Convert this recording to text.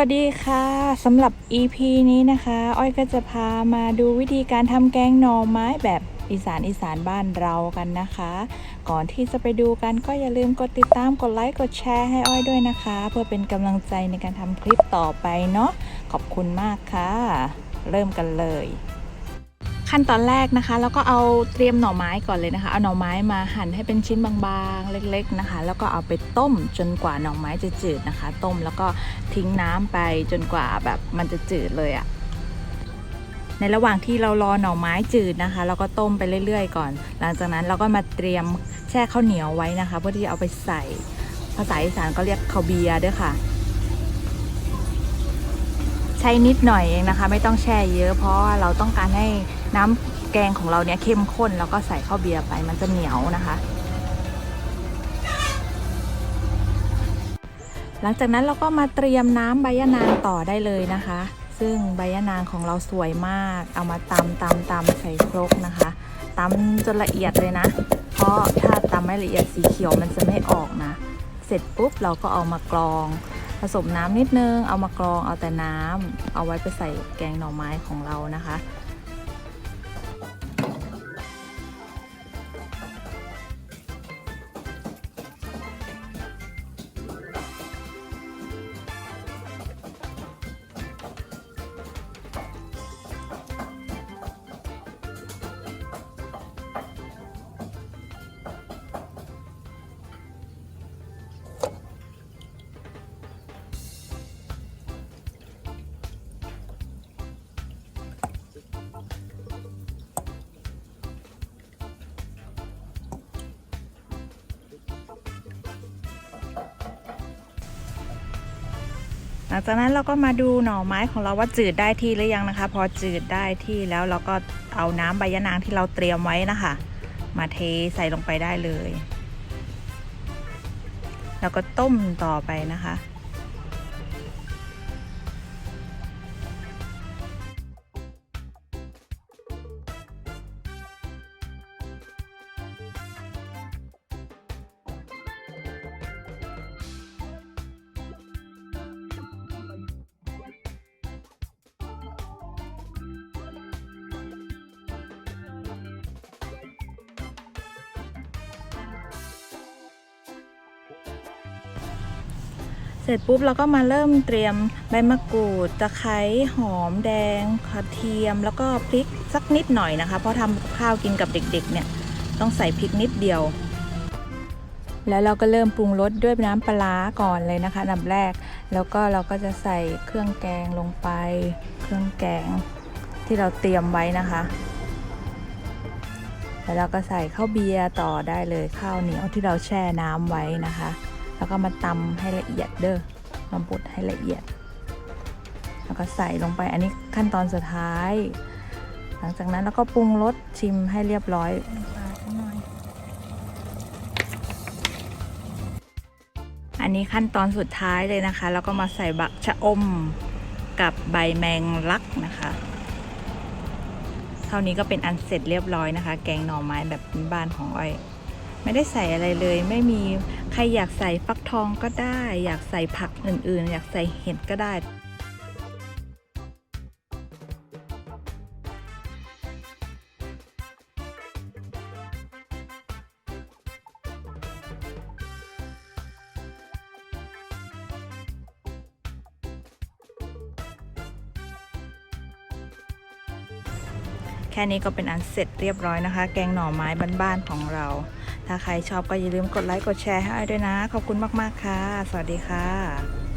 วัสดีค่ะสำหรับ EP นี้นะคะ อ้อยก็จะพามาดูวิธีการทำแกงหน่อไม้แบบอีสานอีสานบ้านเรากันนะคะ ก่อนที่จะไปดูกันก็อย่าลืมกดติดตามกดไลค์กดแชร์ให้อ้อยด้วยนะคะ เพื่อเป็นกำลังใจในการทำคลิปต่อไปเนาะขอบคุณมากค่ะ เริ่มกันเลย ขั้นตอนแรกนะคะ แล้วก็เอาเตรียมหน่อไม้ก่อนเลยนะคะ เอาหน่อไม้มาหั่นให้เป็นชิ้นบางๆ เล็ก ๆนะคะ แล้วก็เอาไปต้มจนกว่าหน่อไม้จะจืดนะคะ ต้มแล้วก็ทิ้งน้ำไปจนกว่าแบบมันจะจืดเลยอะในระหว่างที่เรารอหน่อไม้จืดนะคะ เราก็ต้มไปเรื่อยๆ ก่อน หลังจากนั้นเราก็มาเตรียมแช่ข้าวเหนียวไว้นะคะ เพื่อที่จะเอาไปใส่ภาษาอีสานก็เรียกข้าวเบียร์ด้วยค่ะ ช้นิดหน่อยเองนะคะ ไม่ต้องแช่เยอะ เพราะว่าเราต้องการให้น้ำแกงของเราเนี่ยเข้มข้นแล้วก็ใส่ข้าวเบียร์ไปมันจะเหนียวนะคะ หลังจากนั้นเราก็มาเตรียมน้ำใบยะนางต่อได้เลยนะคะ ซึ่งใบยะนางของเราสวยมาก เอามาตำตำตำใส่ครกนะคะตำจนละเอียดเลยนะ เพราะถ้าตำไม่ละเอียดสีเขียวมันจะไม่ออกนะ เสร็จปุ๊บเราก็เอามากรอง ผสมน้ำนิดนึง เอามากรองเอาแต่น้ำเอาไว้ไปใส่แกงหน่อไม้ของเรานะคะ ลังจากนั้นเราก็มาดูหน่อไม้ของเราว่าจืดได้ที่หรือยังนะคะ พอจืดได้ที่แล้วเราก็เอาน้ำใบยะนางที่เราเตรียมไว้นะคะ มาเทใส่ลงไปได้เลย แล้วก็ต้มต่อไปนะคะ เสร็จปุ๊บเราก็มาเริ่มเตรียมใบมะกรูดตะไคร้หอมแดงกระเทียม แล้วก็พริกสักนิดหน่อยนะคะ เพราะทำข้าวกินกับเด็กๆ เนี่ยต้องใส่พริกนิดเดียว แล้วเราก็เริ่มปรุงรสด้วยน้ำปลาก่อนเลยนะคะอันดับแรก แล้วก็เราก็จะใส่เครื่องแกงลงไป เครื่องแกงที่เราเตรียมไว้นะคะ แล้วเราก็ใส่ข้าวเบียร์ต่อได้เลยข้าวเหนียวที่เราแช่น้ำไว้นะคะ แล้วก็มาตำให้ละเอียดเด้อมาบดให้ละเอียด แล้วก็ใส่ลงไปอันนี้ขั้นตอนสุดท้าย หลังจากนั้นเราก็ปรุงรสชิมให้เรียบร้อยอันนี้ขั้นตอนสุดท้ายเลยนะคะ แล้วก็มาใส่บักชะอมกับใบแมงลักนะคะเท่านี้ก็เป็นอันเสร็จเรียบร้อยนะคะ แกงหน่อไม้แบบบ้านของอ้อย ไม่ได้ใส่อะไรเลย ไม่มี ใครอยากใส่ฟักทองก็ได้ อยากใส่ผักอื่นๆ อยากใส่เห็ดก็ได้ แค่นี้ก็เป็นอันเสร็จเรียบร้อยนะคะ แกงหน่อไม้บ้านๆของเรา ถ้าใครชอบก็อย่าลืมกดไลค์กดแชร์ให้อ้อยด้วยนะ ขอบคุณมาก ๆ ค่ะ สวัสดีค่ะ